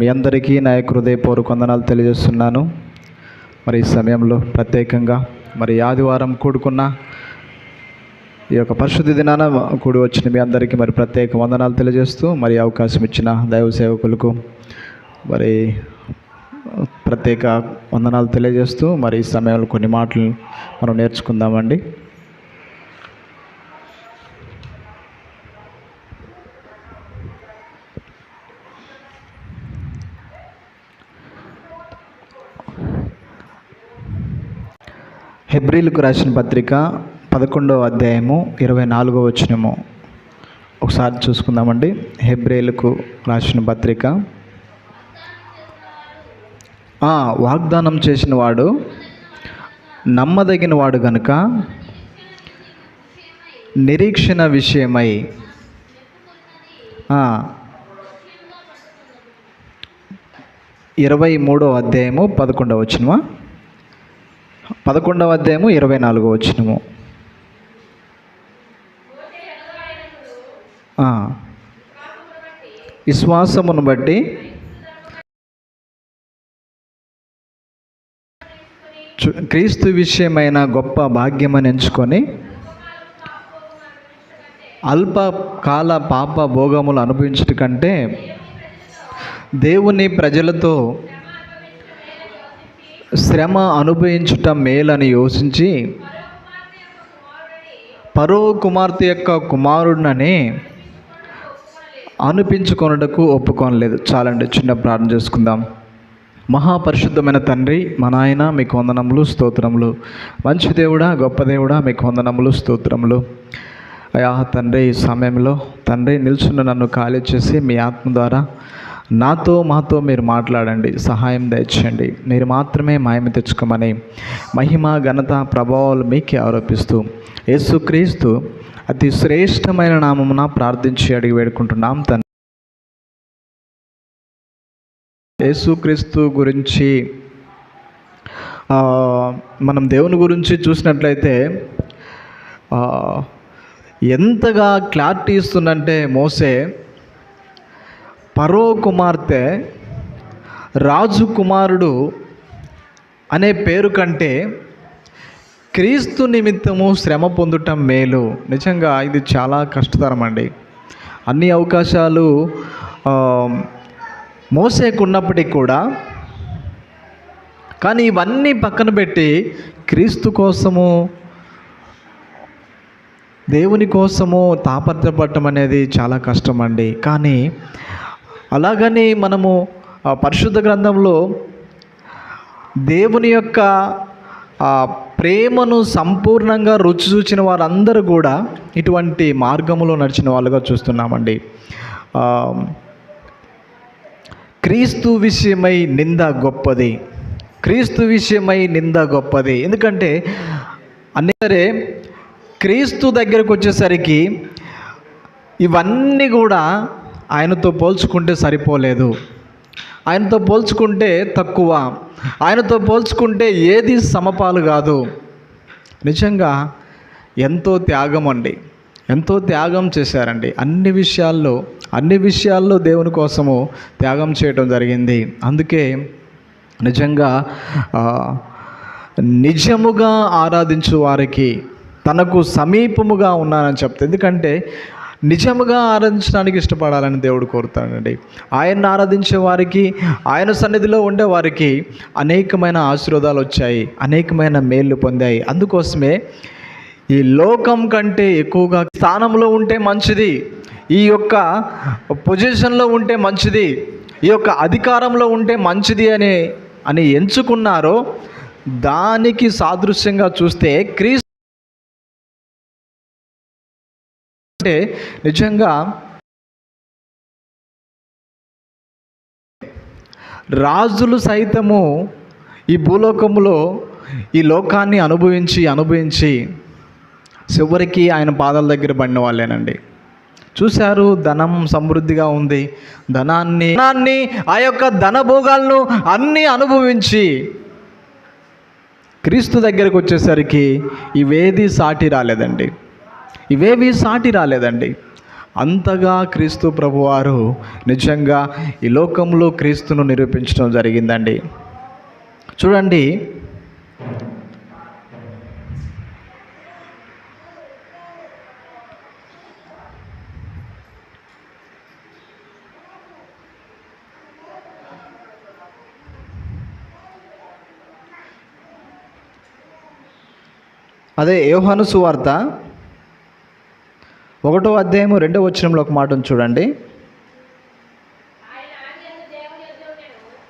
మీ అందరికీ నా యొక్క హృదయపూర్వక వందనాలు తెలియజేస్తున్నాను. మరి ఈ సమయంలో ప్రత్యేకంగా మరి ఆదివారం కూడుకున్న ఈ యొక్క పరిశుద్ధి దినాన కూడి వచ్చిన మీ అందరికీ మరి ప్రత్యేక వందనాలు తెలియజేస్తూ మరి అవకాశం ఇచ్చిన దైవ సేవకులకు మరి ప్రత్యేక వందనాలు తెలియజేస్తూ మరి ఈ సమయంలో కొన్ని మాటలు మనం నేర్చుకుందామండి. హెబ్రిల్కు రాసిన పత్రిక పదకొండవ అధ్యాయము ఇరవై నాలుగో వచనము. ఒకసారి చూసుకుందామండి. హెబ్రిల్కు రాసిన పత్రిక. వాగ్దానం చేసిన వాడు నమ్మదగిన వాడు గనుక నిరీక్షణ విషయమై ఇరవై మూడో అధ్యాయము పదకొండవ వచ్చినవా పదకొండవ అధ్యాయము ఇరవై నాలుగో వచ్చినము విశ్వాసమును బట్టి క్రీస్తు విషయమైన గొప్ప భాగ్యమని ఎంచుకొని అల్పకాల పాప భోగములు అనుభవించట కంటే దేవుని ప్రజలతో శ్రమ అనుభవించుట మేలని యోచించి పరో కుమార్తె యొక్క కుమారుడినని అనిపించుకొనుటకు ఒప్పుకోనలేదు. చాలండి చిన్న ప్రార్థన చేసుకుందాం. మహాపరిశుద్ధమైన తండ్రి మా నాయన మీకు వందనములు స్తోత్రములు. మంచి దేవుడా గొప్ప దేవుడా మీకు వందనములు స్తోత్రములు. అయా తండ్రి ఈ సమయంలో తండ్రి నిల్చున్న నన్ను ఖాళీ చేసి మీ ఆత్మ ద్వారా నాతో మాతో మీరు మాట్లాడండి సహాయం దయచేయండి. మీరు మాత్రమే మాయమ తెచ్చుకోమని మహిమ ఘనత ప్రభావాలు మీకే ఆరోపిస్తూ యేసుక్రీస్తు అతి శ్రేష్టమైన నామమున ప్రార్థించి అడిగి వేడుకుంటున్నాం తను యేసుక్రీస్తు గురించి మనం దేవుని గురించి చూసినట్లయితే ఎంతగా క్లారిటీ ఇస్తుందంటే మోసే పరో కుమార్తె రాజు కుమారుడు అనే పేరు కంటే క్రీస్తు నిమిత్తము శ్రమ పొందటం మేలు. నిజంగా ఇది చాలా కష్టతరం అండి అన్ని అవకాశాలు మోసేకున్నప్పటికీ కూడా కానీ ఇవన్నీ పక్కన పెట్టి క్రీస్తు కోసము దేవుని కోసము తాపత్రపడటం అనేది చాలా కష్టం అండి కానీ అలాగని మనము ఆ పరిశుద్ధ గ్రంథంలో దేవుని యొక్క ఆ ప్రేమను సంపూర్ణంగా రుచి చూచిన వారందరూ కూడా ఇటువంటి మార్గములో నడిచిన వాళ్ళుగా చూస్తున్నామండి. క్రీస్తు విషయమై నింద గొప్పది. క్రీస్తు విషయమై నింద గొప్పది. ఎందుకంటే అన్ని సరే క్రీస్తు దగ్గరకు వచ్చేసరికి ఇవన్నీ కూడా ఆయనతో పోల్చుకుంటే సరిపోలేదు. ఆయనతో పోల్చుకుంటే తక్కువ. ఆయనతో పోల్చుకుంటే ఏది సమపాలు కాదు. నిజంగా ఎంతో త్యాగం అండి. ఎంతో త్యాగం చేశారండి. అన్ని విషయాల్లో అన్ని విషయాల్లో దేవుని కోసము త్యాగం చేయడం జరిగింది. అందుకే నిజంగా నిజముగా ఆరాధించు వారికి తనకు సమీపముగా ఉన్నానని చెప్తే ఎందుకంటే నిజముగా ఆరాధించడానికి ఇష్టపడాలని దేవుడు కోరుతాడండి. ఆయన్ని ఆరాధించే వారికి ఆయన సన్నిధిలో ఉండే వారికి అనేకమైన ఆశీర్వాదాలు వచ్చాయి అనేకమైన మేళ్ళు పొందాయి. అందుకోసమే ఈ లోకం కంటే ఎక్కువగా స్థానంలో ఉంటే మంచిది ఈ యొక్క పొజిషన్లో ఉంటే మంచిది ఈ యొక్క అధికారంలో ఉంటే మంచిది అని అని ఎంచుకున్నారో దానికి సాదృశ్యంగా చూస్తే క్రీస్తు అంటే నిజంగా రాజులు సైతము ఈ భూలోకములో ఈ లోకాన్ని అనుభవించి అనుభవించి చివరికి ఆయన పాదాల దగ్గర పడిన వాళ్ళేనండి. చూశారు ధనం సమృద్ధిగా ఉంది. ధనాన్ని ధనాన్ని ఆ యొక్క ధనభోగాలను అన్నీ అనుభవించి క్రీస్తు దగ్గరకు వచ్చేసరికి ఇవేది సాటి రాలేదండి. ఇవేవి సాటి రాలేదండి. అంతగా క్రీస్తు ప్రభువారు నిజంగా ఈ లోకంలో క్రీస్తును నిరూపించడం జరిగిందండి. చూడండి. అదే యోహాను సువార్త ఒకటో అధ్యాయము రెండో వచనంలో ఒక మాట చూడండి.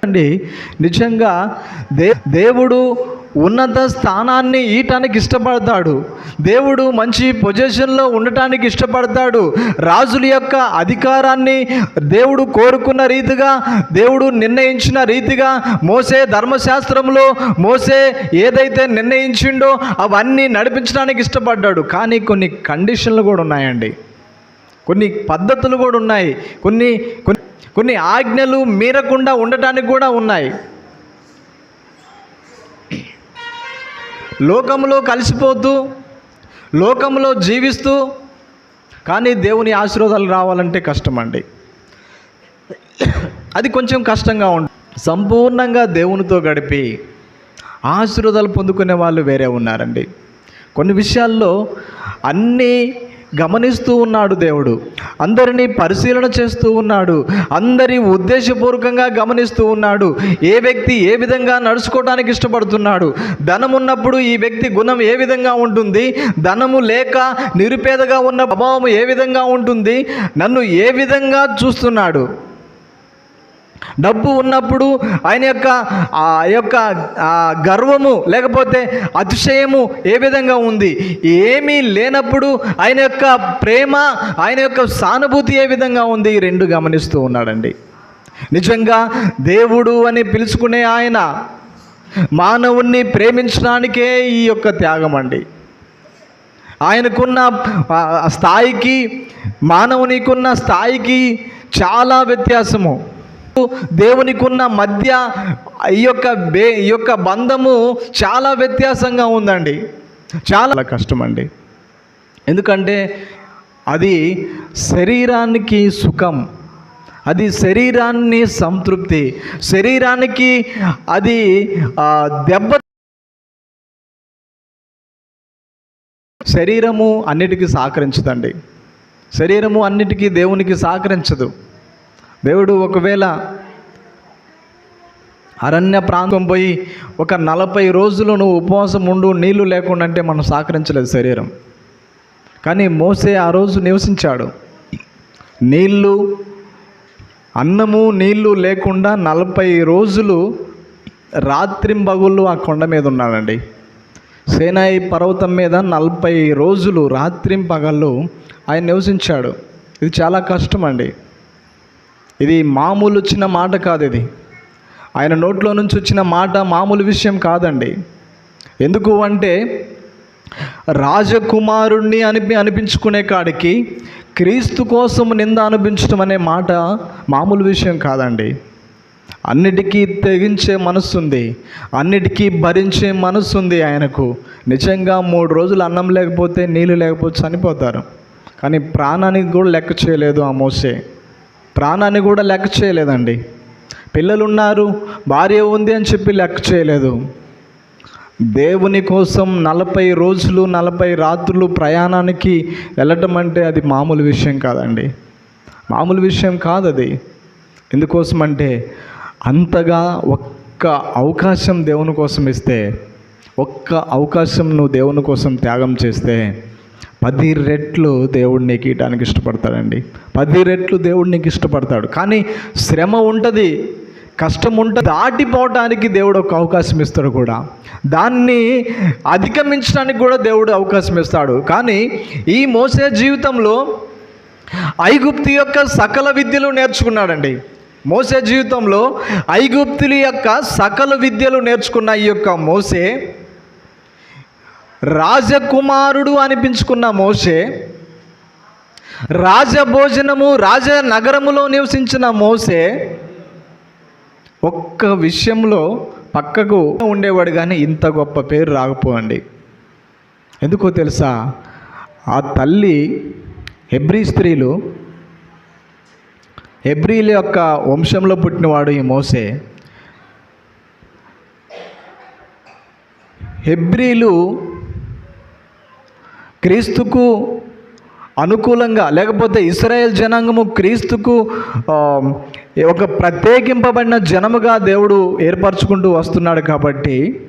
అండి నిజంగా దే దేవుడు ఉన్నత స్థానాన్ని ఈయటానికి ఇష్టపడతాడు. దేవుడు మంచి పొజిషన్లో ఉండటానికి ఇష్టపడతాడు. రాజుల యొక్క అధికారాన్ని దేవుడు కోరుకున్న రీతిగా దేవుడు నిర్ణయించిన రీతిగా మోసే ధర్మశాస్త్రంలో మోసే ఏదైతే నిర్ణయించిండో అవన్నీ నడిపించడానికి ఇష్టపడ్డాడు. కానీ కొన్ని కండిషన్లు కూడా ఉన్నాయండి. కొన్ని పద్ధతులు కూడా ఉన్నాయి. కొన్ని కొన్ని కొన్ని ఆజ్ఞలు మీరకుండా ఉండటానికి కూడా ఉన్నాయి. లోకంలో కలిసిపోతూ లోకంలో జీవిస్తూ కానీ దేవుని ఆశీర్వాదాలు రావాలంటే కష్టమండి. అది కొంచెం కష్టంగా ఉంటుంది సంపూర్ణంగా దేవునితో గడిపి ఆశీర్వాదాలు పొందుకునే వాళ్ళు వేరే ఉన్నారండి. కొన్ని విషయాల్లో అన్నీ గమనిస్తూ ఉన్నాడు దేవుడు. అందరినీ పరిశీలన చేస్తూ ఉన్నాడు. అందరి ఉద్దేశపూర్వకంగా గమనిస్తూ ఉన్నాడు. ఏ వ్యక్తి ఏ విధంగా నడుచుకోవడానికి ఇష్టపడుతున్నాడు? ధనం ఉన్నప్పుడు ఈ వ్యక్తి గుణం ఏ విధంగా ఉంటుంది? ధనము లేక నిరుపేదగా ఉన్న ప్రభావం ఏ విధంగా ఉంటుంది? నన్ను ఏ విధంగా చూస్తున్నాడు? డబ్బు ఉన్నప్పుడు ఆయన యొక్క ఆ యొక్క గర్వము లేకపోతే అతిశయము ఏ విధంగా ఉంది? ఏమీ లేనప్పుడు ఆయన యొక్క ప్రేమ ఆయన యొక్క సానుభూతి ఏ విధంగా ఉంది? ఈ రెండు గమనిస్తూ ఉన్నాడండి. నిజంగా దేవుడు అని పిలుచుకునే ఆయన మానవుణ్ణి ప్రేమించడానికే ఈ యొక్క త్యాగం అండి. ఆయనకున్న స్థాయికి మానవునికున్న స్థాయికి చాలా వ్యత్యాసము. దేవునికున్న మధ్య ఈ యొక్క బే ఈ యొక్క బంధము చాలా వ్యత్యాసంగా ఉందండి. చాలా కష్టం అండి ఎందుకంటే అది శరీరానికి సుఖం అది శరీరాన్ని సంతృప్తి శరీరానికి అది ఆ, దెబ్బ శరీరము అన్నిటికీ సహకరించదండి. శరీరము అన్నిటికీ దేవునికి సహకరించదు. దేవుడు ఒకవేళ అరణ్య ప్రాంతం పోయి ఒక నలభై రోజులు నువ్వు ఉపవాసం ఉండు నీళ్ళు లేకుండా అంటే మనం సహకరించలేదు శరీరం. కానీ మోసే ఆ రోజు నివసించాడు. నీళ్ళు అన్నము నీళ్ళు లేకుండా నలభై రోజులు రాత్రింబగుళ్ళు ఆ కొండ మీద ఉన్నాడండి. సేనాయి పర్వతం మీద నలభై రోజులు రాత్రింపగళ్ళు ఆయన నివసించాడు. ఇది చాలా కష్టం అండి ఇది మామూలు వచ్చిన మాట కాదు ఇది. ఆయన నోట్లో నుంచి వచ్చిన మాట మామూలు విషయం కాదండి. ఎందుకు అంటే రాజకుమారుణ్ణి అనిపి అనిపించుకునే కాడికి క్రీస్తు కోసం నింద అనిపించడం అనే మాట మామూలు విషయం కాదండి. అన్నిటికీ తెగించే మనస్సుంది అన్నిటికీ భరించే మనస్సుంది ఆయనకు. నిజంగా మూడు రోజులు అన్నం లేకపోతే నీళ్ళు లేకపోతే చనిపోతారు. కానీ ప్రాణానికి కూడా లెక్క చేయలేదు ఆ మోసే. ప్రాణాన్ని కూడా లెక్క చేయలేదండి. పిల్లలు ఉన్నారు భార్య ఉంది అని చెప్పి లెక్క చేయలేదు. దేవుని కోసం నలభై రోజులు నలభై రాత్రులు ప్రయాణానికి వెళ్ళటం అంటే అది మామూలు విషయం కాదండి. మామూలు విషయం కాదు అది. ఎందుకోసం అంటే అంతగా ఒక్క అవకాశం దేవుని కోసం ఇస్తే ఒక్క అవకాశం నువ్వు దేవుని కోసం త్యాగం చేస్తే పది రెట్లు దేవుడు నీకు ఇయటానికి ఇష్టపడతాడండి. పది రెట్లు దేవుడు నీకు ఇష్టపడతాడు. కానీ శ్రమ ఉంటుంది కష్టం ఉంటుంది దాటిపోవటానికి దేవుడు ఒక అవకాశం ఇస్తాడు కూడా. దాన్ని అధిగమించడానికి కూడా దేవుడు అవకాశం ఇస్తాడు. కానీ ఈ మోసే జీవితంలో ఐగుప్తి యొక్క సకల విద్యలు నేర్చుకున్నాడండి. మోసే జీవితంలో ఐగుప్తుల యొక్క సకల విద్యలు నేర్చుకున్న ఈ యొక్క మోసే రాజకుమారుడు అనిపించుకున్న మోసే రాజభోజనము రాజనగరములో నివసించిన మోసే ఒక్క విషయంలో పక్కకు ఉండేవాడు కానీ ఇంత గొప్ప పేరు రాకపోండి ఎందుకో తెలుసా? ఆ తల్లి హెబ్రీ స్త్రీలు హెబ్రీల యొక్క వంశంలో పుట్టినవాడు ఈ మోసే హెబ్రీలు క్రీస్తుకు అనుకూలంగా లేకపోతే ఇస్రాయేల్ జనాంగము క్రీస్తుకు ఒక ప్రత్యేకింపబడిన జనముగా దేవుడు ఏర్పరచుకుంటూ వస్తున్నాడు కాబట్టి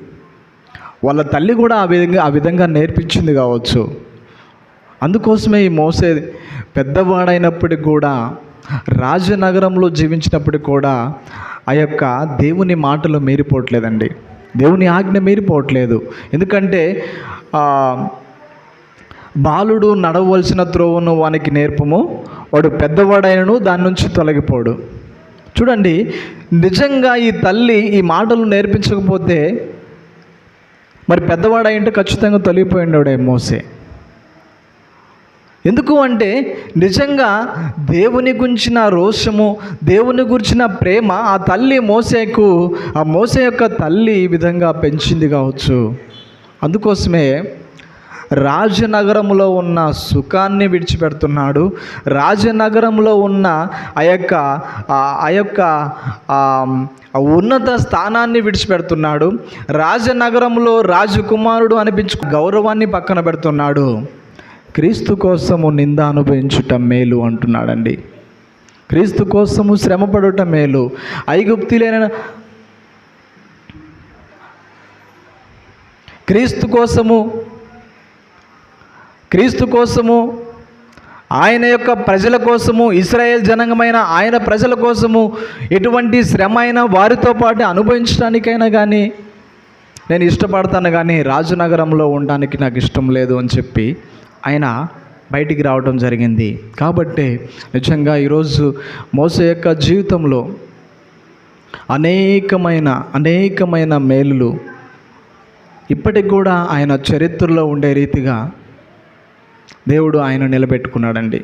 వాళ్ళ తల్లి కూడా ఆ విధంగా ఆ విధంగా నేర్పించింది కావచ్చు. అందుకోసమే ఈ మోసే పెద్దవాడైనప్పటికి కూడా రాజనగరంలో జీవించినప్పటికి కూడా ఆ యొక్క దేవుని మాటలు మీరిపోవట్లేదండి. దేవుని ఆజ్ఞ మీరిపోవట్లేదు. ఎందుకంటే బాలుడు నడవలసిన త్రోవను వానికి నేర్పము. వాడు పెద్దవాడైనను దాని నుంచి తొలగిపోడు. చూడండి నిజంగా ఈ తల్లి ఈ మాటలు నేర్పించకపోతే మరి పెద్దవాడైంటే ఖచ్చితంగా తొలగిపోయినాడే మోసే. ఎందుకు అంటే నిజంగా దేవుని గురించిన రోషము దేవుని గురించిన ప్రేమ ఆ తల్లి మోసేకు ఆ మోసే యొక్క తల్లి ఈ విధంగా పెంచింది కావచ్చు. అందుకోసమే రాజనగరంలో ఉన్న సుఖాన్ని విడిచిపెడుతున్నాడు. రాజనగరంలో ఉన్న ఆ యొక్క ఆ- యొక్క ఉన్నత స్థానాన్ని విడిచిపెడుతున్నాడు. రాజనగరంలో రాజకుమారుడు అనిపించు గౌరవాన్ని పక్కన పెడుతున్నాడు. క్రీస్తు కోసము నింద అనుభవించుట మేలు అంటున్నాడండి. క్రీస్తు కోసము శ్రమపడుట మేలు. ఐగుప్తిలైన క్రీస్తు కోసము క్రీస్తు కోసము ఆయన యొక్క ప్రజల కోసము ఇస్రాయేల్ జనాంగమైన ఆయన ప్రజల కోసము ఎటువంటి శ్రమ అయినా వారితో పాటు అనుభవించడానికైనా కానీ నేను ఇష్టపడతాను కానీ రాజనగరంలో ఉండడానికి నాకు ఇష్టం లేదు అని చెప్పి ఆయన బయటికి రావడం జరిగింది. కాబట్టి నిజంగా ఈరోజు మోస యొక్క జీవితంలో అనేకమైన అనేకమైన మేలులు ఇప్పటికి కూడా ఆయన చరిత్రలో ఉండే రీతిగా దేవుడు ఆయన నిలబెట్టుకున్నాడండి.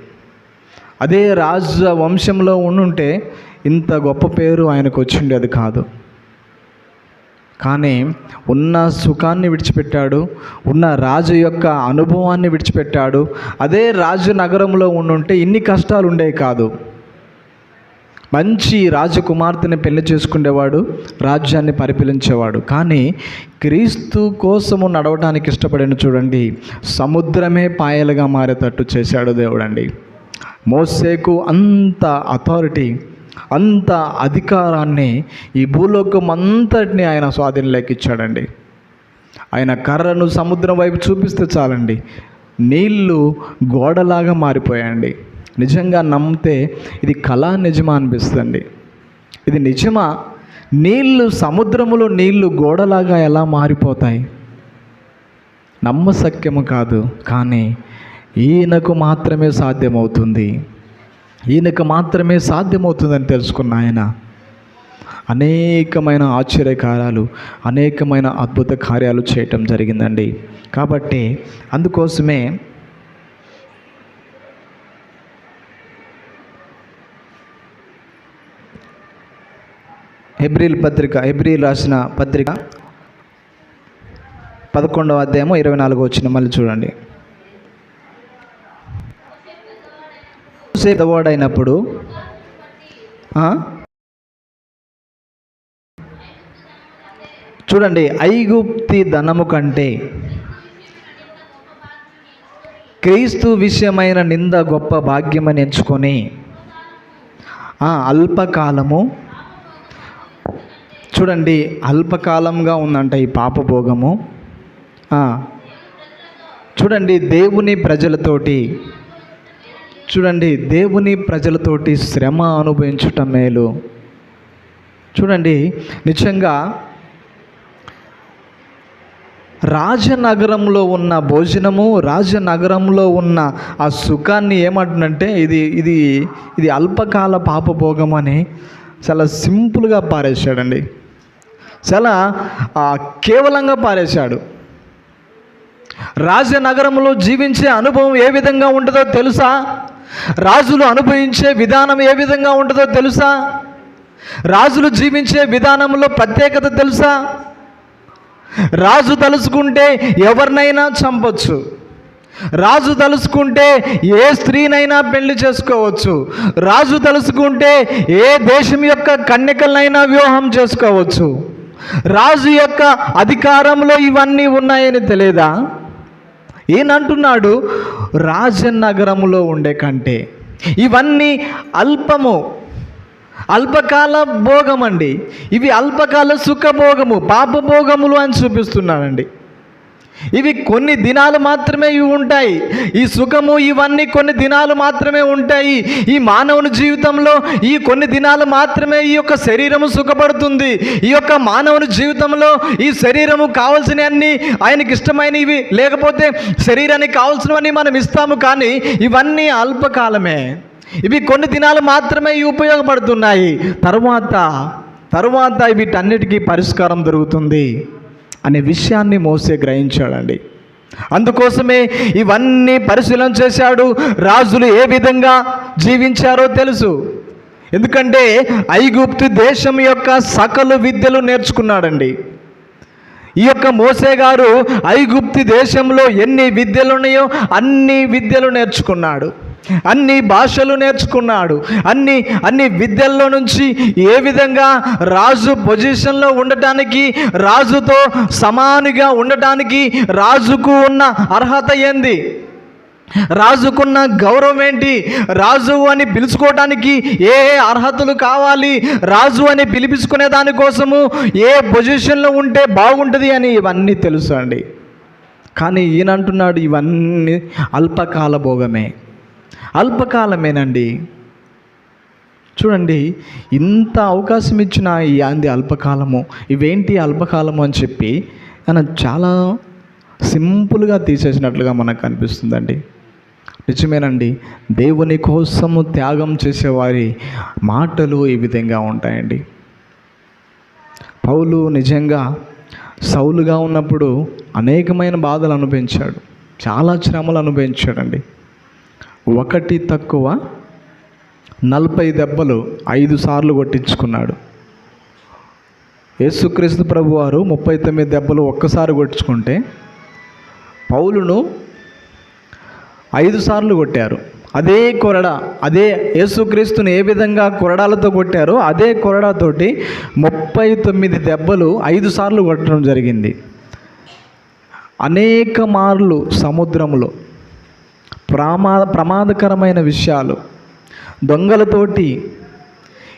అదే రాజ వంశంలో ఉండుంటే ఇంత గొప్ప పేరు ఆయనకు వచ్చిండేది కాదు. కానీ ఉన్న సుఖాన్ని విడిచిపెట్టాడు ఉన్న రాజు యొక్క అనుభవాన్ని విడిచిపెట్టాడు. అదే రాజు నగరంలో ఉండుంటే ఇన్ని కష్టాలు ఉండేవి కాదు. మంచి రాజకుమార్తెని పెళ్ళి చేసుకునేవాడు రాజ్యాన్ని పరిపాలించేవాడు. కానీ క్రీస్తు కోసము నడవడానికి ఇష్టపడిన చూడండి. సముద్రమే పాయలుగా మారేటట్టు చేశాడు దేవుడండి. మోసేకు అంత అథారిటీ అంత అధికారాన్ని ఈ భూలోకం అంతటిని ఆయన స్వాధీనంలోకి ఇచ్చాడండి. ఆయన కర్రను సముద్రం వైపు చూపిస్తే చాలండి. నీళ్ళు గోడలాగా మారిపోయాయండి. నిజంగా నమ్మితే ఇది కళా నిజమా అనిపిస్తుంది ఇది నిజమా? నీళ్ళు సముద్రములో నీళ్ళు గోడలాగా ఎలా మారిపోతాయి? నమ్మసక్యము కాదు కానీ ఈయనకు మాత్రమే సాధ్యమవుతుంది. ఈయనకు మాత్రమే సాధ్యమవుతుందని తెలుసుకున్న ఆయన అనేకమైన ఆశ్చర్యకార్యాలు అనేకమైన అద్భుత కార్యాలు చేయటం జరిగిందండి. కాబట్టి అందుకోసమే హెబ్రిల్ పత్రిక హెబ్రిల్ రాసిన పత్రిక పదకొండవ అధ్యాయము ఇరవై నాలుగు వచ్చిన మళ్ళీ చూడండి. సేదవాడైనప్పుడు చూడండి ఐగుప్తి ధనము కంటే క్రీస్తు విషయమైన నింద గొప్ప భాగ్యమని ఎంచుకొని అల్పకాలము చూడండి అల్పకాలంగా ఉందంట ఈ పాపభోగము చూడండి దేవుని ప్రజలతోటి చూడండి దేవుని ప్రజలతోటి శ్రమ అనుభవించుట మేలు. చూడండి నిజంగా రాజనగరంలో ఉన్న భోజనము రాజనగరంలో ఉన్న ఆ సుఖాన్ని ఏమంటుందంటే ఇది ఇది ఇది అల్పకాల పాపభోగం అని చాలా సింపుల్గా పారేశాడండి. చాలా కేవలంగా పారేశాడు. రాజనగరంలో జీవించే అనుభవం ఏ విధంగా ఉంటుందో తెలుసా? రాజులు అనుభవించే విధానం ఏ విధంగా ఉంటుందో తెలుసా? రాజులు జీవించే విధానంలో ప్రత్యేకత తెలుసా? రాజు తలుచుకుంటే ఎవరినైనా చంపొచ్చు. రాజు తలుచుకుంటే ఏ స్త్రీనైనా పెళ్ళి చేసుకోవచ్చు. రాజు తలుసుకుంటే ఏ దేశం యొక్క కన్యకలనైనా వివాహం చేసుకోవచ్చు. రాజు యొక్క అధికారంలో ఇవన్నీ ఉన్నాయని తెలియదా ఈయనంటున్నాడు రాజనగరములో ఉండే కంటే. ఇవన్నీ అల్పము. అల్పకాల భోగం అండి ఇవి అల్పకాల సుఖభోగము పాపభోగములు అని చూపిస్తున్నానండి ఇవి కొన్ని దినాలు మాత్రమే ఇవి ఉంటాయి. ఈ సుఖము ఇవన్నీ కొన్ని దినాలు మాత్రమే ఉంటాయి. ఈ మానవుని జీవితంలో ఈ కొన్ని దినాలు మాత్రమే ఈ యొక్క శరీరము సుఖపడుతుంది. ఈ యొక్క మానవుని జీవితంలో ఈ శరీరము కావలసినవన్నీ ఆయనకి ఇష్టమైనవి లేకపోతే శరీరానికి కావాల్సినవన్నీ మనం ఇస్తాము కానీ ఇవన్నీ అల్పకాలమే. ఇవి కొన్ని దినాలు మాత్రమే ఉపయోగపడుతున్నాయి. తరువాత తరువాత వీటన్నిటికీ పరిష్కారం దొరుకుతుంది. అనే విషయాన్ని మోసే గ్రహించాడండి. అందుకోసమే ఇవన్నీ పరిశీలన చేశాడు. రాజులు ఏ విధంగా జీవించారో తెలుసు. ఎందుకంటే ఐగుప్తు దేశం యొక్క సకల విద్యలు నేర్చుకున్నాడండి. ఈ యొక్క మోసే గారు ఐగుప్తి దేశంలో ఎన్ని విద్యలు ఉన్నాయో అన్ని విద్యలు నేర్చుకున్నాడు. అన్ని భాషలు నేర్చుకున్నాడు. అన్ని అన్ని విద్యల్లో నుంచి ఏ విధంగా రాజు పొజిషన్లో ఉండటానికి రాజుతో సమానిగా ఉండటానికి రాజుకు ఉన్న అర్హత ఏంది? రాజుకున్న గౌరవం ఏంటి? రాజు అని పిలుచుకోవడానికి ఏ ఏ అర్హతలు కావాలి? రాజు అని పిలిపించుకునే దానికోసము ఏ పొజిషన్లో ఉంటే బాగుంటుంది అని ఇవన్నీ తెలుసు అండి. కానీ ఈయన అంటున్నాడు ఇవన్నీ అల్పకాల భోగమే. అల్పకాలమేనండి. చూడండి ఇంత అవకాశం ఇచ్చిన ఈ అంది అల్పకాలము ఇవేంటి అల్పకాలము అని చెప్పి ఆయన చాలా సింపుల్గా తీసేసినట్లుగా మనకు అనిపిస్తుందండి. నిజమేనండి దేవుని కోసము త్యాగం చేసేవారి మాటలు ఈ విధంగా ఉంటాయండి. పౌలు నిజంగా సౌలుగా ఉన్నప్పుడు అనేకమైన బాధలు అనుభవించాడు. చాలా శ్రమలు అనుభవించాడండి. ఒకటి తక్కువ నలభై దెబ్బలు ఐదు సార్లు కొట్టించుకున్నాడు. యేసుక్రీస్తు ప్రభు వారు ముప్పై తొమ్మిది దెబ్బలు ఒక్కసారి కొట్టించుకుంటే పౌలును ఐదు సార్లు కొట్టారు. అదే కొరడ అదే యేసుక్రీస్తుని ఏ విధంగా కొరడాలతో కొట్టారో అదే కొరడాతోటి ముప్పై తొమ్మిది దెబ్బలు ఐదు సార్లు కొట్టడం జరిగింది. అనేక మార్లు సముద్రంలో ప్రమాద ప్రమాదకరమైన విషయాలు. దొంగలతోటి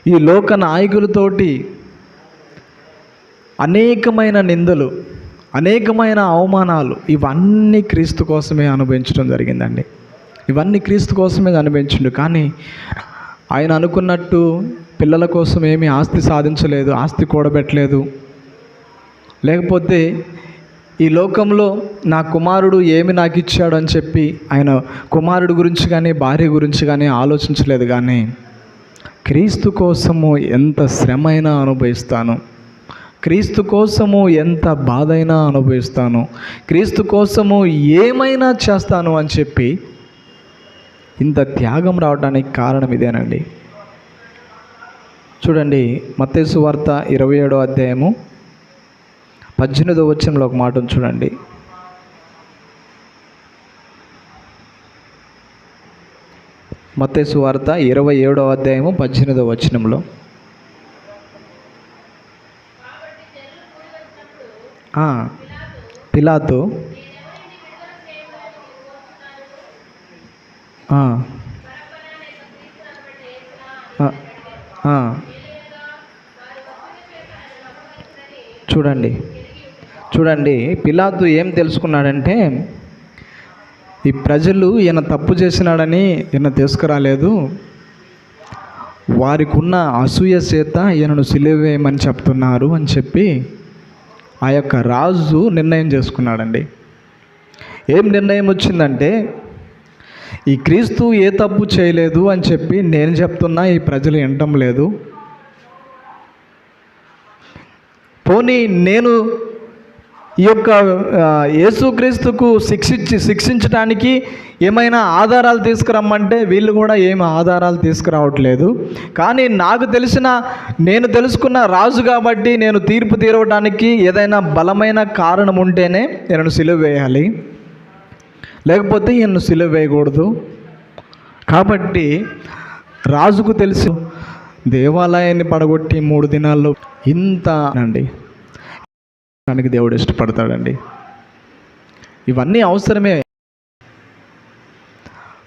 ఈ లోక నాయకులతోటి అనేకమైన నిందలు అనేకమైన అవమానాలు ఇవన్నీ క్రీస్తు కోసమే అనుభవించడం జరిగిందండి. ఇవన్నీ క్రీస్తు కోసమే అనుభవించిండు. కానీ ఆయన అనుకున్నట్టు పిల్లల కోసం ఏమీ ఆస్తి సాధించలేదు ఆస్తి కూడబెట్టలేదు. లేకపోతే ఈ లోకంలో నా కుమారుడు ఏమి నాకు ఇచ్చాడు అని చెప్పి ఆయన కుమారుడు గురించి కానీ భార్య గురించి కానీ ఆలోచించలేదు కానీ క్రీస్తు కోసము ఎంత శ్రమ అయినా అనుభవిస్తాను. క్రీస్తు కోసము ఎంత బాధైనా అనుభవిస్తాను. క్రీస్తు కోసము ఏమైనా చేస్తాను అని చెప్పి ఇంత త్యాగం రావడానికి కారణం ఇదేనండి. చూడండి మత్స్సు వార్త ఇరవై ఏడో అధ్యాయము పద్దెనిమిదో వచ్చంలో ఒక మాట చూడండి. మత్తేసు వార్త ఇరవై ఏడో అధ్యాయము పద్దెనిమిదో వచనంలో. పిలాతు. చూడండి. చూడండి పిలాతు ఏం తెలుసుకున్నాడంటే ఈ ప్రజలు ఈయన తప్పు చేసినాడని ఈయన తీసుకురాలేదు. వారికి ఉన్న అసూయ చేత ఈయనను సిలివేయమని చెప్తున్నారు అని చెప్పి ఆ యొక్క రాజు నిర్ణయం చేసుకున్నాడండి. ఏం నిర్ణయం వచ్చిందంటే ఈ క్రీస్తు ఏ తప్పు చేయలేదు అని చెప్పి నేను చెప్తున్నా ఈ ప్రజలు వినటం లేదు. పోనీ నేను ఈ యొక్క యేసుక్రీస్తుకు శిక్షించి శిక్షించడానికి ఏమైనా ఆధారాలు తీసుకురమ్మంటే వీళ్ళు కూడా ఏమి ఆధారాలు తీసుకురావట్లేదు. కానీ నాకు తెలిసిన నేను తెలుసుకున్న రాజు కాబట్టి నేను తీర్పు తీరవడానికి ఏదైనా బలమైన కారణం ఉంటేనే నేను సిలువ వేయాలి. లేకపోతే ఈయన్ను సిలువ వేయకూడదు. కాబట్టి రాజుకు తెలుసు దేవాలయాన్ని పడగొట్టి మూడు దినాల్లో ఇంత అండి. దానికి దేవుడు ఇష్టపడతాడండి. ఇవన్నీ అవసరమే.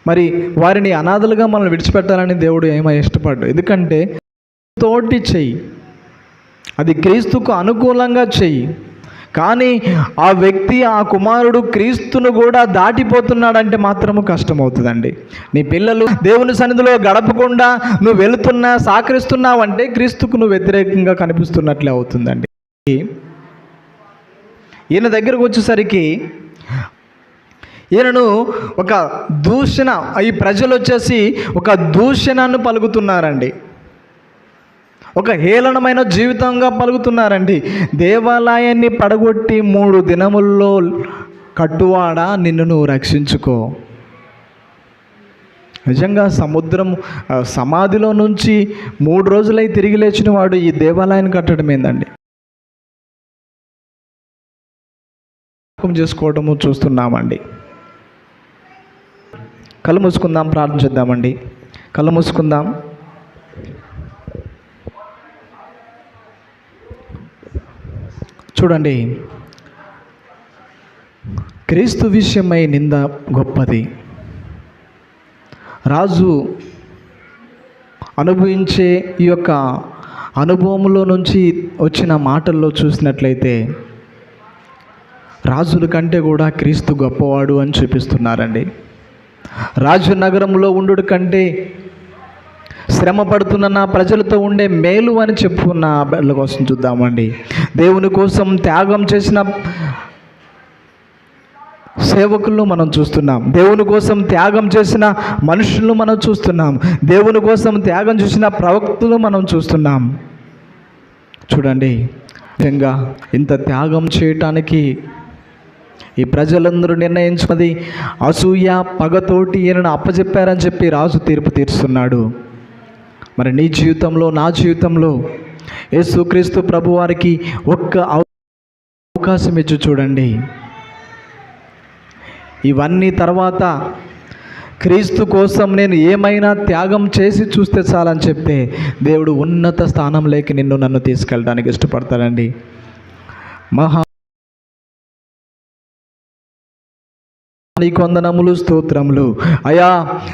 మరి వారిని అనాథలుగా మనం విడిచిపెట్టాలని దేవుడు ఏమై ఇష్టపడ్డు. ఎందుకంటే తోటి చెయ్యి. అది క్రీస్తుకు అనుకూలంగా చెయ్యి. కానీ ఆ వ్యక్తి ఆ కుమారుడు క్రీస్తును కూడా దాటిపోతున్నాడంటే మాత్రము కష్టమవుతుందండి. నీ పిల్లలు దేవుని సన్నిధిలో గడపకుండా నువ్వు వెళుతున్నా సాకరిస్తున్నావంటే క్రీస్తుకు నువ్వు వ్యతిరేకంగా కనిపిస్తున్నట్లే అవుతుందండి. ఈయన దగ్గరకు వచ్చేసరికి ఈయనను ఒక దూషణ ఈ ప్రజలు వచ్చేసి ఒక దూషణను పలుకుతున్నారండి. ఒక హేళనమైన జీవితంగా పలుకుతున్నారండి. దేవాలయాన్ని పడగొట్టి మూడు దినముల్లో కట్టువాడా నిన్ను నువ్వు రక్షించుకో. నిజంగా సముద్రం సమాధిలో నుంచి మూడు రోజులై తిరిగి లేచిన వాడు ఈ దేవాలయాన్ని కట్టడం ఏందండి? జ్ఞాపకం చేసుకోవడము చూస్తున్నామండి. కళ్ళు మూసుకుందాం ప్రార్థన చేద్దామండి. కళ్ళు మూసుకుందాం. చూడండి. క్రీస్తు విషయమై నింద గొప్పది. రాజు అనుభవించే ఈ యొక్క అనుభవంలో నుంచి వచ్చిన మాటల్లో చూసినట్లయితే రాజుల కంటే కూడా క్రీస్తు గొప్పవాడు అని చూపిస్తున్నారండి. రాజు నగరంలో ఉండు కంటే శ్రమ పడుతున్న నా ప్రజలతో ఉండే మేలు అని చెప్పుకున్న బిడ్డల కోసం చూద్దామండి. దేవుని కోసం త్యాగం చేసిన సేవకులను మనం చూస్తున్నాం. దేవుని కోసం త్యాగం చేసిన మనుషులను మనం చూస్తున్నాం. దేవుని కోసం త్యాగం చేసిన ప్రవక్తులు మనం చూస్తున్నాం. చూడండి నిజంగా ఇంత త్యాగం చేయటానికి ఈ ప్రజలందరూ నిర్ణయించున్నది అసూయ పగతోటి ఈయనను అప్పచెప్పారని చెప్పి రాజు తీర్పు తీరుస్తున్నాడు మరి నీ జీవితంలో నా జీవితంలో యేసుక్రీస్తు ప్రభు వారికి ఒక్క అవకాశం ఇచ్చి చూడండి. ఇవన్నీ తర్వాత క్రీస్తు కోసం నేను ఏమైనా త్యాగం చేసి చూస్తే చాలని చెప్తే దేవుడు ఉన్నత స్థానంలోకి నిన్ను నన్ను తీసుకెళ్ళడానికి ఇష్టపడతాడండి. మహా నీకు వందనములు స్తోత్రములు. అయా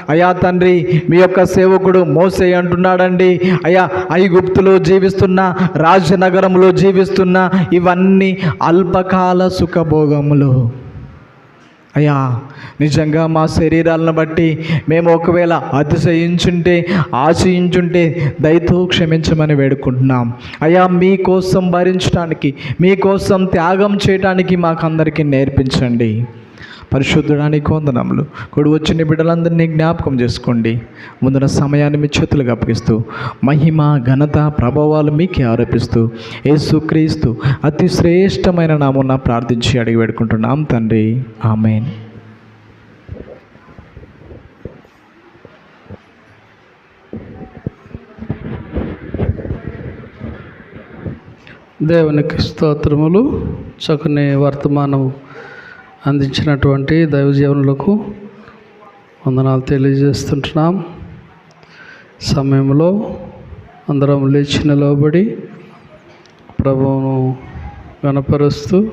అయా తండ్రి మీ యొక్క సేవకుడు మోసే అంటున్నాడండి. అయా ఐగుప్తులో జీవిస్తున్న రాజనగరంలో జీవిస్తున్న ఇవన్నీ అల్పకాల సుఖభోగములు. అయ్యా నిజంగా మా శరీరాలను బట్టి మేము ఒకవేళ అతిశయించుంటే ఆశయించుంటే దయతో క్షమించమని వేడుకుంటున్నాం. అయ్యా మీకోసం భరించడానికి మీకోసం త్యాగం చేయడానికి మాకందరికీ నేర్పించండి. పరిశుద్ధడానికి వందనములు. కొడు వచ్చిన బిడ్డలందరినీ జ్ఞాపకం చేసుకోండి. ముందున సమయాన్ని మీ చేతులకు అప్పగిస్తూ మహిమ ఘనత ప్రభావాలు మీకే ఆరోపిస్తూ యేసుక్రీస్తు అతి శ్రేష్టమైన నామున్న ప్రార్థించి అడిగి పెడుకుంటున్నాం తండ్రి. ఆమెన్. దేవునికి స్తోత్రములు చక్కని వర్తమానం అందించినటువంటి దైవజీవనులకు వందనాలు తెలియజేస్తుంటున్నాం. సమయంలో అందరం లేచి నిలవబడి ప్రభువును గణపరుస్తూ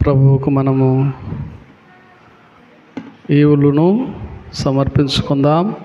ప్రభువుకు మనము ఈవులను సమర్పించుకుందాం.